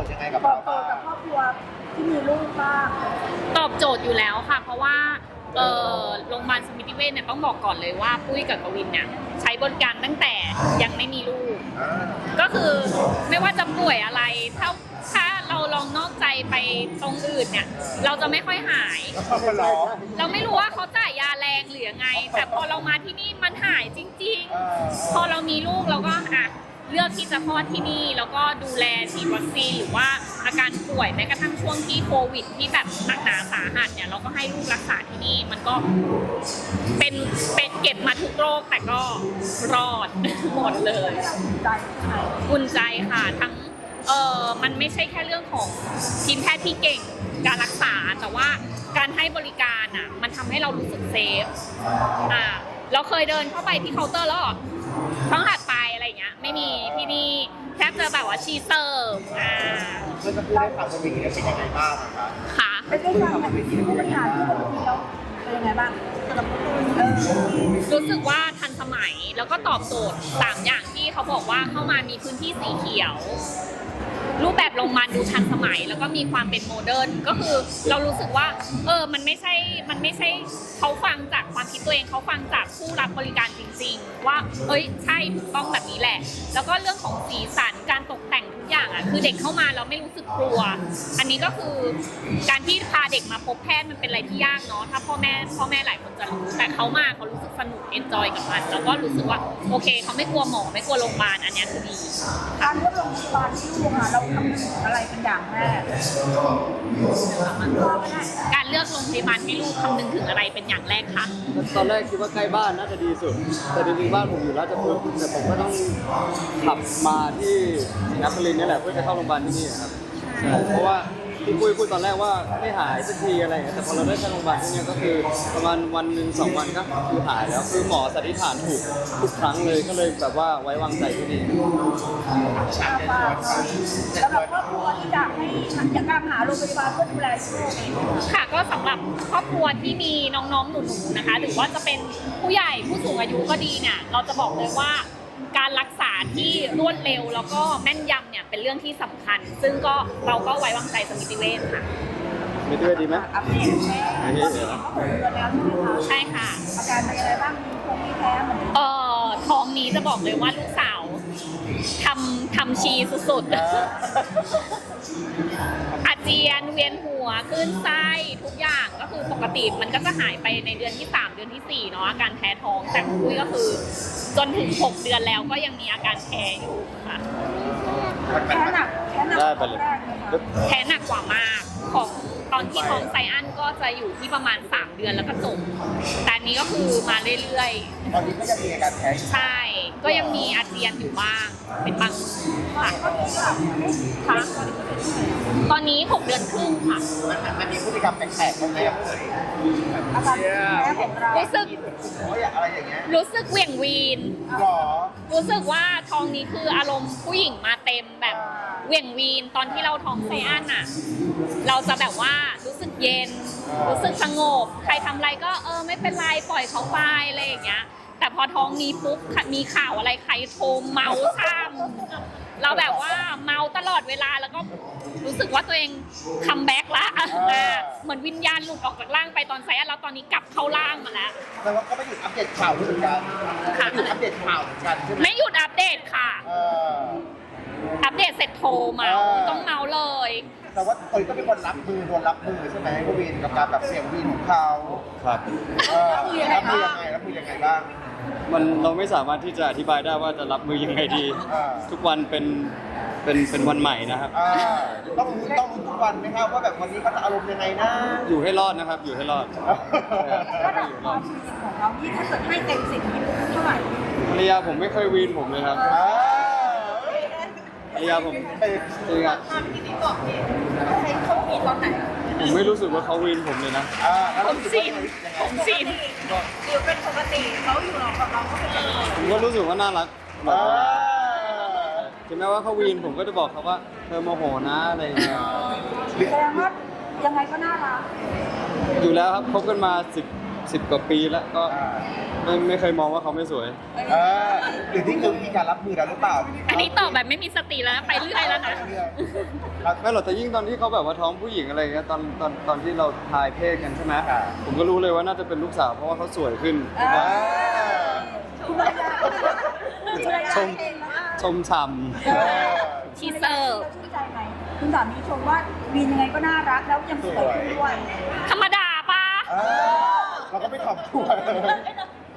ทย์ยังไงกับตอเราบโจบ้าทย์กับงครอบครัวที่มีลูกบ้างตอบโจทย์อยู่แล้วค่ะ เพราะว่าเออโรงพยาบาลสมิติเวชเนี่ยต้องบอกก่อนเลยว่าปุ้ยกับกวินเนี่ยใช้บริการตั้งแต่ยังไม่มีลูก อ่าก็คือไม่ว่าจะป่วยอะไรถ้าถ้าเราลองนอกใจไปตรงอื่นเนี่ย เราจะไม่ค่อยหายก็เข้ามาร้อง เราไม่รู้ว่าเขาจ่ายยาแรงหรือยังไง แต่พอเรามาที่นี่มันหายจริงเออๆพอ เลือกที่จะคลอดที่นี่ แล้วก็ดูแลฉีดวัคซีนหรือว่าอาการป่วยแม้กระทั่งช่วงที่โควิด ที่แบบหนักหนาสาหัสเนี่ยเราก็ให้ลูกรักษาที่นี่มันก็เป็นเป็นเก็บมาทุกโรคแต่ก็รอดหมดเลยอุ่นใจค่ะทั้งเออมันไม่ใช่แค่เรื่องของทีมแพทย์ที่เก่งการรักษาแต่ว่าการให้บริการอะมันทำให้เรารู้สึกเซฟอ่าเราเคยเดินเข้าไปที่เคาน์เตอร์แล้ว ว่าชีเซิร์ฟอ่าเมื่อสักครู่ได้ฟังสวิงเนี่ยเป็นยังไงบ้างอะคะค่ะเป็นได้ฟังแบบผู้บริหารที่บอกที่เราเป็นยังไงบ้างสำหรับคุณเออรู้สึกว่าทันสมัยแล้วก็ตอบโจทย์สามอย่างที่เขาบอกว่าเข้ามามีพื้นที่สีเขียว รูปแบบโรงพยาบาลดูทันสมัย แล้วก็มีความเป็นโมเดิร์นก็คือเรารู้สึกว่า เออมันไม่ใช่มันไม่ใช่เขาฟังจากความคิดตัวเองเขาฟังจากผู้รับบริการจริง ๆ ว่าเอ้ยใช่ถูกต้องแบบนี้แหละ แล้วก็เรื่องของสีสัน การตกแต่งทุกอย่างอะคือเด็กเข้ามาเราไม่รู้สึกกลัว อันนี้ก็คือการที่พาเด็กมาพบแพทย์มันเป็นอะไรที่ยากเนาะถ้าพ่อแม่พ่อแม่หลายคนจะรู้แต่เขามาเขารู้สึกสนุกเอนจอยกับมันแล้วก็รู้สึกว่าโอเคเขาไม่กลัวหมอไม่กลัวโรงพยาบาลอันเนี้ยคือดี การเลือกโรงพยาบาลที่ลูกอะเราคำนึงถึงอะไรเป็นอย่างแรกพ่อไม่ได้การเลือกโรงพยาบาลให้ลูกคำนึงถึงอะไรเป็นอย่างแรกคะตอนแรกคิดว่าใกล้บ้านน่าจะดีสุด แต่จริงๆบ้านผมอยู่ราชพฤกษ์แต่ผมก็ต้องขับมาที่ศรีนครินทร์นี่แหละเพื่อจะเข้าโรงพยาบาลที่นี่ครับใช่เพราะว่าที่ปุ้ยพูดตอนแรกว่าไม่หายสักทีอะไรอย่างเงี้ยแต่พอเราได้เข้าโรงพยาบาลที่นี่ก็คือประมาณวันหนึ่งสองวันก็คือหายแล้วคือหมอสันนิษฐานถูกทุกครั้งเลยก็เลยแบบว่าไว้วางใจที่นี่อาปากสำหรับครอบครัวที่อยากให้อยากตามหาโรงพยาบาลเพื่อดูแลลูกเองค่ะก็สำหรับครอบครัวที่มีน้องๆหนูๆนะคะ หรือว่าจะเป็นผู้ใหญ่ผู้สูงอายุก็ดีเนี่ยเราจะบอกเลยว่าการรักษา ที่รวดเร็ว แล้วก็แม่นยำเนี่ยเป็นเรื่องที่สำคัญ ซึ่งก็เราก็ไว้วางใจสมิติเวชค่ะไม่ด้วยดีไหมอัปเดตแม่ไม่ก็ใช่เห็นเหรอว่าหกเดือนแล้วใช่ไหมคะใช่ค่ะ อาการเป็นอะไรบ้างมีคงมีแพ้เหมือนเอ่อท้องนี้จะบอกเลยว่าลูกสาว ทำทำชีสุดๆ อาเจียนเวียนหัวคลื่นไส้ทุกอย่างก็คือปกติมันก็จะหายไปในเดือนที่ 3 เดือนทีสี่4 เนาะอาการแพ้ท้อง แต่ของคุยก็คือจนถึง 6 เดือนแล้วก็ยังมีอาการแพ้อยู่ค่ะมันเป็นแพ้หนักแพ้หนักได้ไปเลยแรกไหมคะแพ้หนักกว่ามากของตอนที่ท้องไซอันก็จะอยู่ที่ประมาณ 3 เดือนแล้วก็จบแต่อันนี้ก็คือมาเรื่อยตอนนี้ก็ยังมีอาการแพ้อยู่ๆใช่ ก็ยังมีอาเจียนอยู่บ้าง เป็นบางค่ะก็มีแบบค่ะตอนนี้6เดือนครึ่งค่ะมันมันมีพฤติกรรมแปลกๆบ้างไหมครับอาการแพ้ของเรารู้สึกโอ้ยอะไรอย่างเงี้ยรู้สึกเหวี่ยงวีนหรอรู้สึกว่าท้องนี้คืออารมณ์ผู้หญิงมาเต็มแบบเหวี่ยงวีนตอนที่เราท้องไซอันอะ เราจะแบบว่ารู้สึกเย็น รู้สึกสงบ ใครทำอะไรก็เออไม่เป็นไรปล่อยเขาไปอะไรอย่างเงี้ย แต่พอท้องนี้ปุ๊บมีข่าวอะไรใครโทรเมาซ้ำเราแบบว่าเมาตลอดเวลาแล้วก็รู้สึกว่าตัวเองคัมแบ็กละอะเหมือนวิญญาณหลุดออกจากร่างไปตอนไซอันแล้วตอนนี้กลับเข้าร่างมาแล้วแต่ว่าก็ไม่หยุดอัปเดตข่าวด้วยเหมือนกันค่ะไม่หยุดอัปเดตข่าวเหมือนกันใช่ไหมไม่หยุดอัปเดตค่ะเอออัปเดตเสร็จโทรเมาเออต้องเมาเลยแต่ว่าคนก็เป็นคนรับมือโดนรับมือใช่ไหมคุณวินกับการแบบเสียงวินของเขาครับเออรับมือยังไงรับมือยังไงบ้าง มันเราไม่สามารถที่จะอธิบายได้ว่าจะรับมือยังไงดี อ่าทุกวันเป็นเป็นเป็นวันใหม่นะครับ อ่าต้องรู้ต้องรู้ทุกวันไหมครับว่าแบบวันนี้เขาจะอารมณ์ยังไงนะ อยู่ให้รอดนะครับ อยู่ให้รอดระดับความจริงของเราที่ถ้าเกิดให้เต็มสิบให้เท่าไหร่ภรรยาผมไม่เคยวีนผมเลยครับ อ่า ภรรยาผมเป็นจริงอะที่นี่บอกนี่ให้เขามีตอนไหนผมไม่รู้สึกว่าเขาวีนผมเลยนะ อ่าแล้วผเรามรู้สึกสีว่ายังไงผมสีหรือเป็นปกติเขาอยู่หรอกับเราก็เป็นผมก็รู้สึกว่าน่ารักแบบอ่าว่าถึงแม้ว่าเขาวีนผมก็จะบอกเขาว่าเธอโมโหนะอะไรอย่างเงี้ยแสดงว่ายังไงก็น่ารัก อยู่แล้วครับคบกันมาสิบ สิบกว่าปีแล้วก็อ่าไม่ไม่เคยมองว่าเขาไม่สวย เออหรือที่คือมีการรับมือแล้วหรือเปล่าอันนี้ตอบแบบไม่มีสติแล้วนะไปเรื่อยแล้วนะเรื่อยๆเราไม่หรอกแต่ยิ่งตอนที่เขาแบบว่าท้องผู้หญิงอะไรอย่างเงี้ยตอนตอนตอนที่เราทายเพศกันใช่ไหมอ่าผมก็รู้เลยว่าน่าจะเป็นลูกสาวเพราะว่าเขาสวยขึ้นเออคุณภรรยาคุณภรรยาชมเองนะชมฉ่เออชีเสิร์ฟชื่นใจไหมคุณสามีชมว่าวีนยังไงก็น่ารักแล้วยังสวยขึ้นด้วย ธรรมดาปะ เออ เราก็ไม่ถ่อมตัว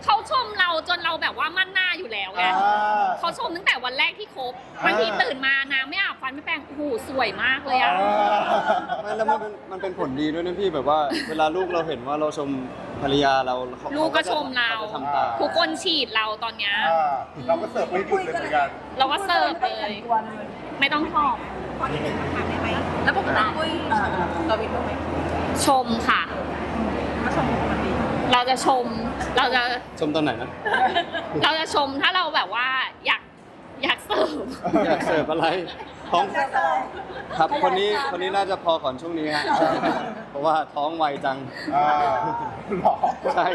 เขาชมเราจนเราแบบว่ามั่นหน้าอยู่แล้วไงอ่า เขาชมตั้งแต่วันแรกที่คบอ่า บางทีตื่นมาน้ำไม่อาบฟันไม่แปรงโอ้โหสวยมากเลยอะำไม่แล้วมันเป็นมันเป็นผลดีด้วยนะพี่แบบว่า เวลาลูกเราเห็นว่าเราชมภรรยาเราเขาลูกก็ชมเรา ขจะทำตามทุกคนฉีดเราตอนเนี้ยอ่าเราก็เสิร์ฟไม่หยุดเลยเหมือนกัน เราก็เสิร์ฟเลยตัวเลยไม่ต้องทอบแล้วปกติปุ้ยเราวินบ้างไหมชมค่ะ มาชมปกติ เราจะชมเราจะชมตอนไหนนะ เราจะชมถ้าเราแบบว่าอยากอยากเสิร์ฟอยากเสิร์ฟอะไรท้องจะเสิร์ฟครับคนนี้คนนี้น่าจะพอก่อนช่วงนี้ฮะเพราะว่าท้องไวจังอ่าหรอใช่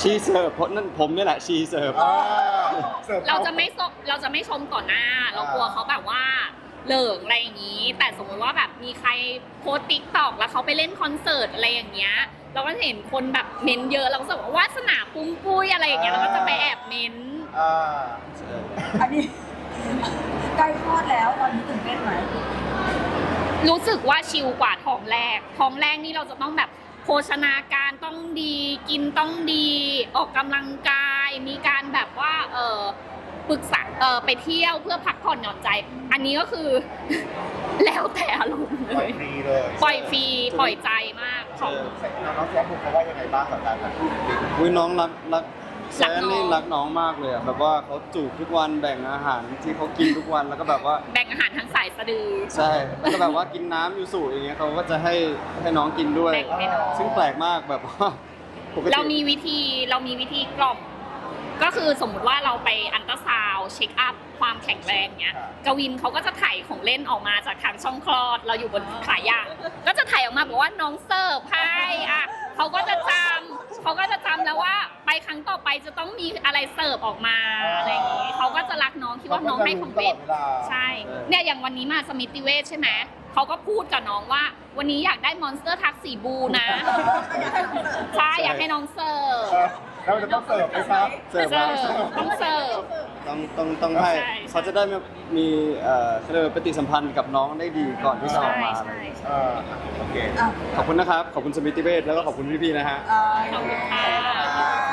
ชีเสิร์ฟเพราะนั่นผมนี่แหละชีเสิร์ฟอ่าเสิร์ฟเราจะไม่ชมเราจะไม่ชมต่อหน้า เรากลัวเขาแบบว่า เหลิงอะไรอย่างนี้ แต่สมมติว่าแบบมีใครโพสติ๊กตอกแล้วเขาไปเล่นคอนเสิร์ตอะไรอย่างเงี้ย เราก็จะเห็นคนแบบเม้นเยอะเราก็จะบอกว่าวาสนาปุ้งปุ้ยอะไรอย่างเงี้ยเราก็จะไปแอบเม้น อ่าอันนี้ใกล้คลอดแล้วตอนนี้ตื่นเต้นไหมรู้สึกว่าชิลกว่าท้องแรก ท้องแรกนี่เราจะต้องแบบโภชนาการต้องดี กินต้องดี ออกกำลังกาย มีการแบบว่า เออ ปรึกษาเออไปเที่ยวเพื่อพักผ่อนหย่อนใจ อันนี้ก็คือ แล้วแต่อารมณ์ปเลล่อยยฟรีเลยปล่อยฟรีปล่อยใจมากของใส่น้องแจ๊บบุกเขาว่ายังไงบ้างกับการแบบอุ้ยน้องรักรักแซรักนน้อง นี่รักน้องมากเลยอะแบบว่าเขาจูบทุกวันแบ่งอาหารที่เขากินทุกวันแล้วก็แบบว่า แบ่งอาหารทางสายสะดือ ใช่แล้วก็แบบว่ากินน้ำอยู่สูอย่างเงี้ยเขาก็จะให้ให้น้องกินด้วย แบ่งให้น้อง ซึ่งแปลกมากแบบว่าปกติเรามีวิธีเรามีวิธีกล่อม ก็คือสมมุติว่าเราไปอันตราซาวด์เช็คอัพความแข็งแรงเนี้ยกวินเขาก็จะถ่ายของเล่นออกมาจากทางช่องคลอด เราอยู่บนขายยาง ก็จะถ่ายออกมาบอกว่าน้องเสิร์ฟให้อะเขาก็จะจำเขาก็จะจำแล้วว่าไปครั้งต่อไปจะต้องมีอะไรเสิร์ฟออกมาอะไรอย่างงี้เขาก็จะรักน้องคิดว่าน้องให้ของเวทตลอดเวลาใช่เนี่ยอย่างวันนี้มาสมิติเวชใช่ไหมเขาก็พูดกับน้องว่า วันนี้อยากได้มอนสเตอร์ทักสีบูนะใช่อยากให้น้องเสิร์ฟเออ แล้วจะต้องเสิร์ฟไหมครับ เสิร์ฟเสิมาร์ฟต้องเสิร์ฟ ต้องต้องต้องให้ใช่ เขาจะได้มีเอ่อเขาเรียกว่าปฏิสัมพันธ์กับน้องได้ดีก่อนที่จะอใช่อกมาใช่เออโอเค อะขอบคุณนะครับ ขอบคุณสมิติเวชแล้วก็ขอบคุณพี่ๆนะฮะ อ่าขอบคุณค่ะ